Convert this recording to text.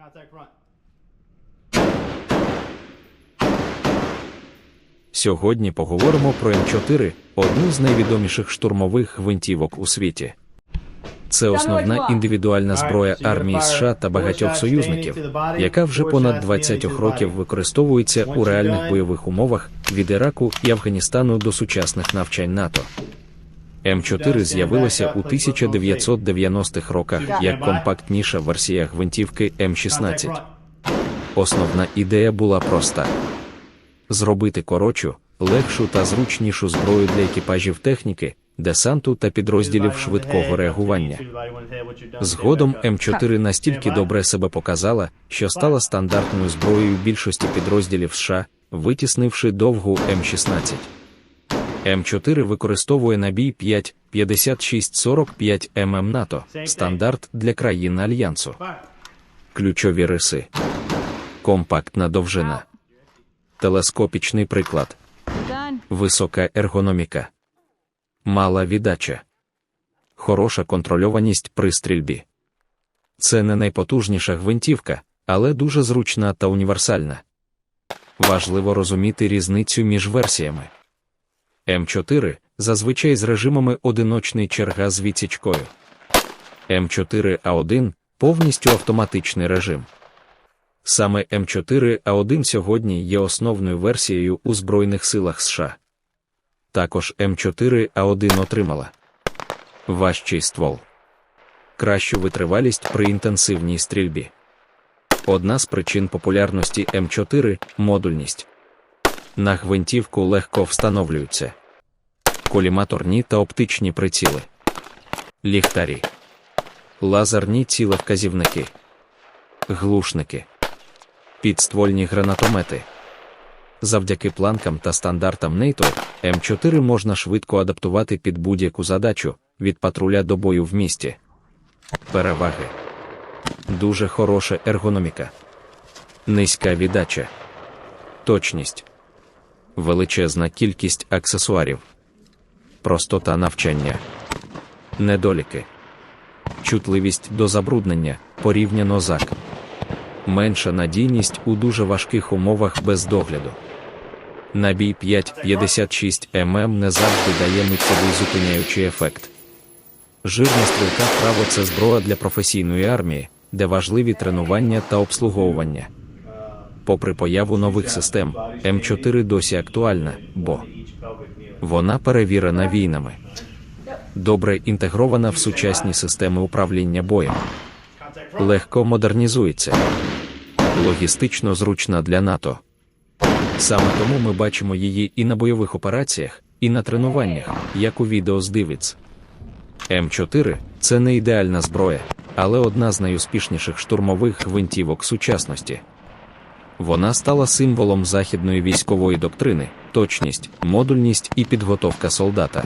Contact front. Сьогодні поговоримо про М4, одну з найвідоміших штурмових гвинтівок у світі. Це основна індивідуальна зброя армії США та багатьох союзників, яка вже понад 20 років використовується у реальних бойових умовах від Іраку і Афганістану до сучасних навчань НАТО. М4 з'явилася у 1990-х роках як компактніша версія гвинтівки М16. Основна ідея була проста: зробити коротшу, легшу та зручнішу зброю для екіпажів техніки, десанту та підрозділів швидкого реагування. Згодом М4 настільки добре себе показала, що стала стандартною зброєю більшості підрозділів США, витіснивши довгу М16. М4 використовує набій 5 5645 ММ НАТО, стандарт для країн альянсу. Ключові риси. Компактна довжина. Телескопічний приклад. Висока ергономіка. Мала віддача. Хороша контрольованість при стрільбі. Це не найпотужніша гвинтівка, але дуже зручна та універсальна. Важливо розуміти різницю між версіями. М4 зазвичай з режимами одиночний черга з відсічкою. М4А1 повністю автоматичний режим. Саме М4А1 сьогодні є основною версією у Збройних силах США. Також М4А1 отримала важчий ствол, кращу витривалість при інтенсивній стрільбі. Одна з причин популярності М4 модульність. На гвинтівку легко встановлюються коліматорні та оптичні приціли, ліхтарі, лазерні цілевказівники, глушники, підствольні гранатомети. Завдяки планкам та стандартам НАТО, М4 можна швидко адаптувати під будь-яку задачу від патруля до бою в місті. Переваги. Дуже хороша ергономіка. Низька віддача. Точність. Величезна кількість аксесуарів. Простота навчання. Недоліки. Чутливість до забруднення порівняно ЗАК. Менша надійність у дуже важких умовах без догляду. Набій 5,56 мм не завжди дає миттєвий зупиняючий ефект. Жирна стрілка вправо це зброя для професійної армії, де важливі тренування та обслуговування. Попри появу нових систем, М4 досі актуальна, бо вона перевірена війнами, добре інтегрована в сучасні системи управління боєм, легко модернізується, логістично зручна для НАТО. Саме тому ми бачимо її і на бойових операціях, і на тренуваннях, як у відео з Дивіц. М4 це не ідеальна зброя, але одна з найуспішніших штурмових гвинтівок сучасності. Вона стала символом західної військової доктрини, точність, модульність і підготовка солдата.